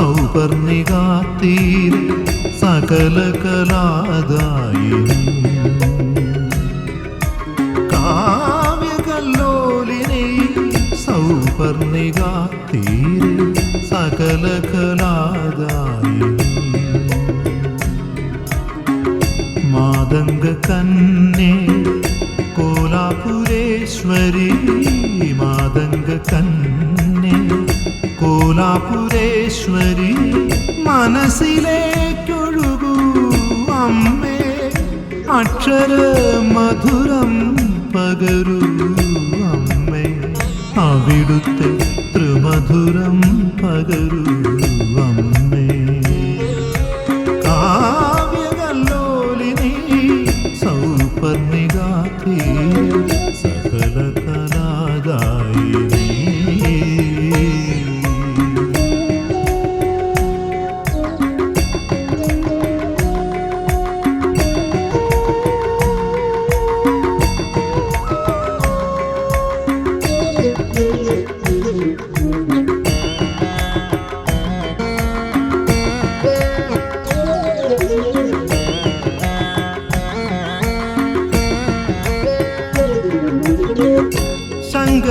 സൗപർണികാത്തീര സകല കലാദായിനി കാവ്യകല്ലോലിനി സൗപർണികാത്തീര സകല കലാദായിനി മാതംഗ കന്നേ കോലാപുരേശ്വരി മാതംഗ കോലാപുരേശ്വരി മനസ്സിലേക്കൊഴുകൂ അമ്മേ. അക്ഷര മധുരം പകരൂ അമ്മേ. അവിടുത്തെ ത്രിമധുരം പകരൂ അമ്മേ.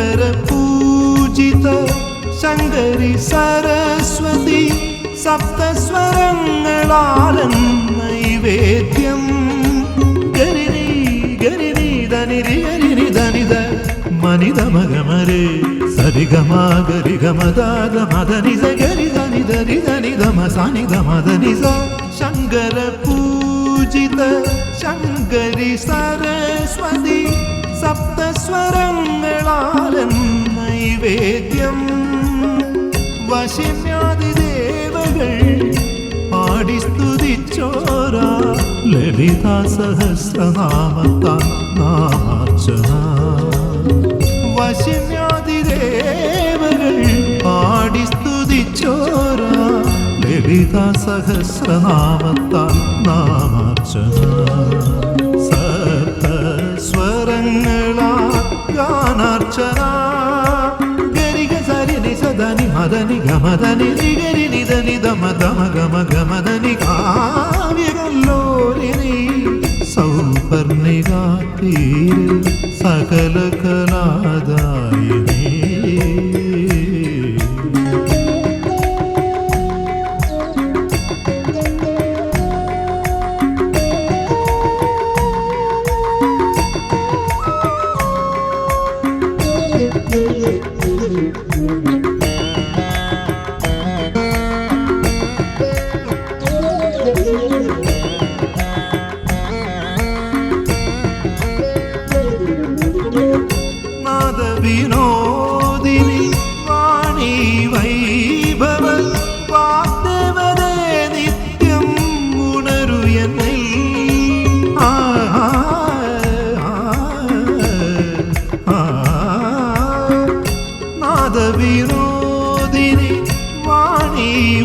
ശങ്കര പൂജിത ശങ്കരി സരസ്വതി സപ്തസ്വരങ്ങളാലൻ നൈവേദ്യം. ഗരിനി ഗരിനി ധനിരി ഗരിനി ധനിത മനിത മകമരേ സരിഗമാ ഗരിഗമദാദ മദനിസ ഗരി ധനി ധനി ധനി ധമ സനിധ മദനിസ ശങ്കര പൂജിത ശങ്കരി സരസ്വതി സപ്തസ്വരങ്ങളാലൻ നൈവേദ്യം പാടി സ്തുതിച്ചോരാ. ലളിത സഹസ്രനാമത്താൽ നാമാർച്ചന. വശന്യാതിദേവകൾ പാടി സ്തുതിച്ചോരാ. ലളിത സഹസ്രനാമത്താൽ നാമാർച്ചന. സപ്തസ്വരങ്ങളാ ഗാനാർച്ചന ഗരിക സരിനി സദനി മദനി ഗമദനി നിഗരി നിദനി ദമ ദമ ഗമ ഗമദനി കാവ്യകല്ലോലിനി സൗപർണികാത്തീര സകല കലാദായിനി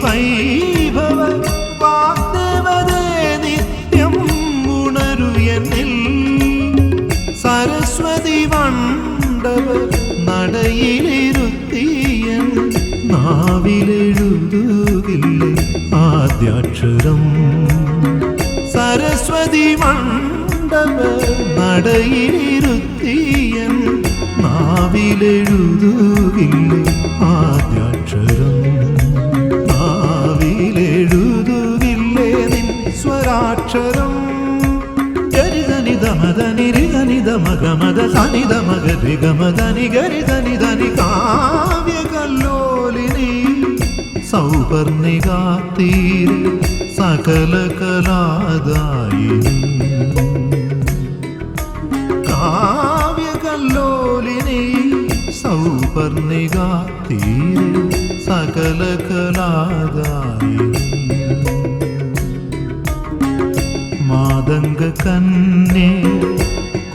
വൈഭവ വാഗ്ദേവതേ നിത്യം ഉണരു എന്നിൽ. സരസ്വതി വണ്ടവ നടയിലിരുത്തിയൻ നാവിലെഴുതുകില്ലേ ആദ്യാക്ഷരം. സരസ്വതി മണ്ഡവ നടയിലിരുത്തിയൻ നാവിലെഴുതുകില്ലേ ആദ്യാക്ഷരം ഗരിതനിതമതനിരി മഗ മദ സനിത മഗ രിഗമദനി ഗരി ധനി ധനി കാവ്യകല്ലോലിനി സൗപർണികാത്തീരെ സകല കലാദായിനി കാവ്യകല്ലോലിനി സൗപർണികാത്തീരെ സകല കലാദായിനി മാതംഗ കന്നേ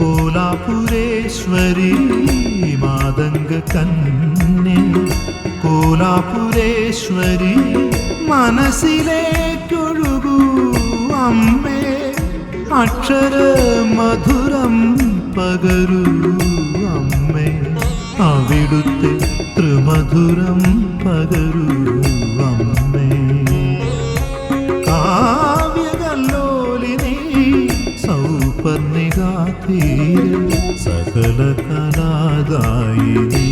കോലാപുരേശ്വരി മാതംഗ കന്നേ കോലാപുരേശ്വരി മനസ്സിലേക്കൊഴുകൂ അമ്മേ അക്ഷര മധുരം പകരൂ അമ്മേ അവിടുത്തെ ത്രിമധുരം പകരൂ. സകല കലാദായിനി